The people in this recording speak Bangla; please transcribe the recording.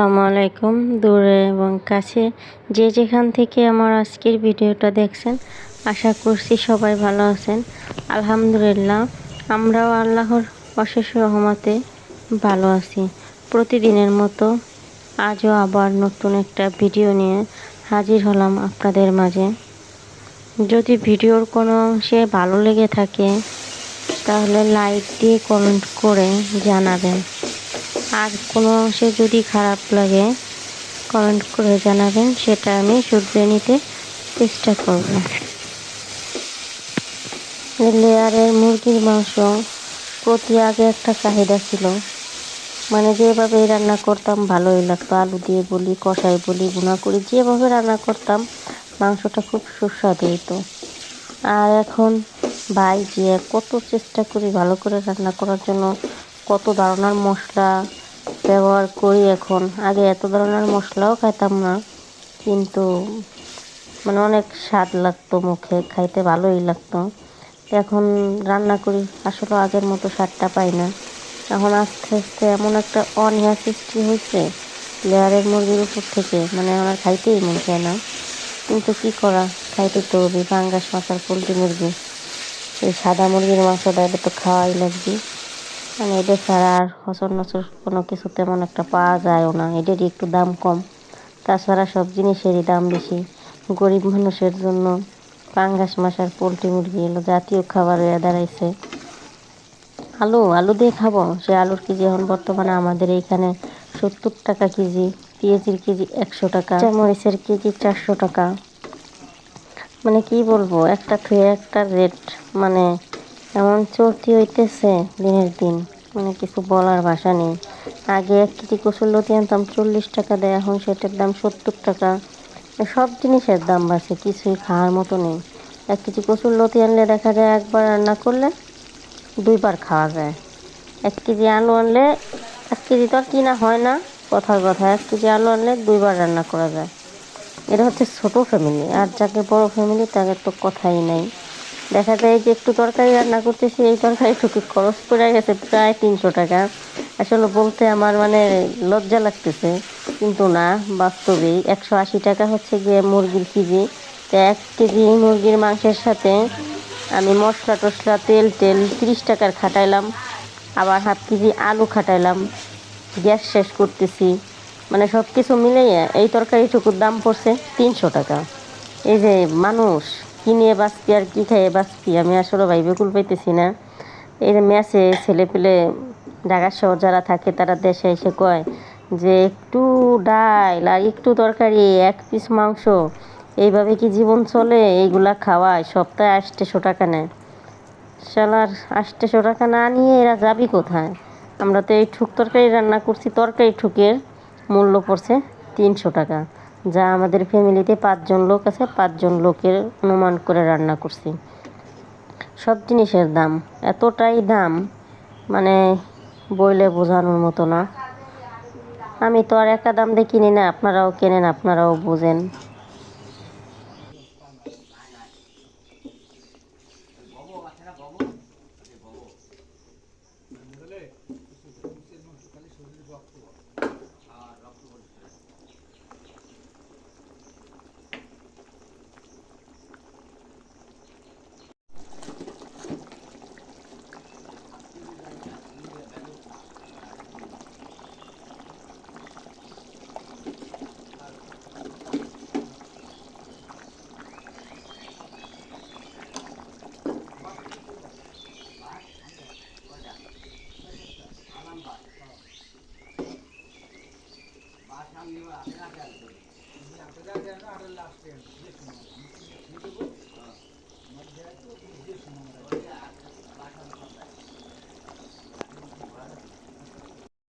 আসসালামু আলাইকুম, দূরে এবং কাছে। যে যেখান থেকে আমার আজকের ভিডিওটা দেখছেন, আশা করছি সবাই ভালো আছেন। আলহামদুলিল্লাহ, আমরাও আল্লাহর অশেষ রহমতে ভালো আছি। প্রতিদিনের মতো আজও আবার নতুন একটা ভিডিও নিয়ে হাজির হলাম আপনাদের মাঝে। যদি ভিডিওর কোনো অংশে ভালো লেগে থাকে, তাহলে লাইক দিয়ে কমেন্ট করে জানাবেন। আর কোনো অংশে যদি খারাপ লাগে কমেন্ট করে জানাবেন, সেটা আমি শুধরে নিতে চেষ্টা করব। লেয়ারের মুরগির মাংস প্রতি আগে একটা চাহিদা ছিল। মানে যেভাবে রান্না করতাম, ভালোই লাগতো। আলু দিয়ে বলি, কষাই বলি গুঁড়া করি, যেভাবে রান্না করতাম, মাংসটা খুব সুস্বাদু হতো আর এখন ভাই যে কত চেষ্টা করি ভালো করে রান্না করার জন্য, কত ধরনের মশলা ব্যবহার করি এখন। আগে এত ধরনের মশলাও খাইতাম না, কিন্তু মানে অনেক স্বাদ লাগতো মুখে, খাইতে ভালোই লাগতো। এখন রান্না করি, আসলে আগের মতো স্বাদটা পাই না। এখন আস্তে আস্তে এমন একটা অনীহা সৃষ্টি হয়েছে লেয়ারের মুরগির উপর থেকে মানে আমার খাইতেই মন চায় না। কিন্তু কি করা, খাইতে তো হবে পাঙ্গাস মাছ আর পোলট্রি মুরগি। এই সাদা মুরগির মাংসটা এটা তো খাওয়াই লাগবে। মানে এটা ছাড়া আর হসর নসর কোনো কিছু তেমন একটা পাওয়া যায়ও না। এটারই একটু দাম কম। তাছাড়া সব জিনিসেরই দাম বেশি। গরিব মানুষের জন্য পাঙ্গাস মাছ আর পোলট্রি মুরগি এলো, জাতীয় খাবার হয়ে দাঁড়াইছে। আলু আলু দিয়ে খাব? সে আলুর কেজি এখন বর্তমানে আমাদের এইখানে সত্তর টাকা কেজি, পেঁয়াজের কেজি একশো টাকা মরিচের কেজি চারশো টাকা। মানে কি বলব, একটা থুয়ে একটা রেট মানে এমন চলতি হইতেছে দিনের দিন। মানে কিছু বলার ভাষা নেই। আগে এক কেজি কচুর লতি আনতাম, চল্লিশ টাকা দেয়, এখন সেটার দাম সত্তর টাকা। সব জিনিসের দাম বাড়ছে, কিছুই খাওয়ার মতো নেই। এক কেজি কচুর লতি আনলে দেখা যায় একবার রান্না করলে দুইবার খাওয়া যায়। এক কেজি আলু আনলে, এক কেজি তো আর কিনা হয় না, কথার কথা। এক কেজি আলু আনলে দুইবার রান্না করা যায়। এটা হচ্ছে ছোটো ফ্যামিলি আর যাকে বড় ফ্যামিলি তাকে তো কথাই নাই। দেখা যায় যে একটু তরকারি রান্না করতেছি, এই তরকারি টুকু খরচ পড়ে গেছে? প্রায় তিনশো টাকা। আসলে বলতে আমার মানে লজ্জা লাগতেছে, কিন্তু না বাস্তবেই একশো আশি টাকা হচ্ছে গিয়ে মুরগির কেজি। তো এক কেজি মুরগির মাংসের সাথে আমি মশলা টশলা তেল টেল তিরিশ টাকার খাটাইলাম। আবার হাফ কেজি আলু খাটাইলাম। গ্যাস শেষ করতেছি। মানে সব কিছু মিলিয়ে এই তরকারিটুকুর দাম পড়ছে তিনশো টাকা। এই যে মানুষ কী নিয়ে আর কী খাইয়ে বাঁচবি? আমি আসলে ভাইবে কুল পাইতেছি না। এই ম্যাচে ছেলে পেলে ঢাকা শহর যারা থাকে, তারা দেশে এসে কয় যে, একটু ডাল আর একটু তরকারি, এক পিস মাংস, এইভাবে কি জীবন চলে? এইগুলা খাওয়ায়, সপ্তাহে আটশো টাকা নেয়। শালার আটশো টাকা না নিয়ে এরা যাবি কোথায়? আমরা তো এই ঠুক তরকারি রান্না করছি, তরকারি ঠুকের মূল্য পড়ছে তিনশো টাকা। যা আমাদের ফ্যামিলিতে পাঁচজন লোক আছে, পাঁচজন লোকের অনুমান করে রান্না করছি। সব জিনিসের দাম, এতটাই দাম মানে বইলে বোঝানোর মতো না। আমি তো আর একা দাম দিয়ে কিনি না, আপনারাও কেনেন, আপনারাও বোঝেন। ये आ गया आ गया ये आ गया ना आ रहा लास्ट टाइम देखो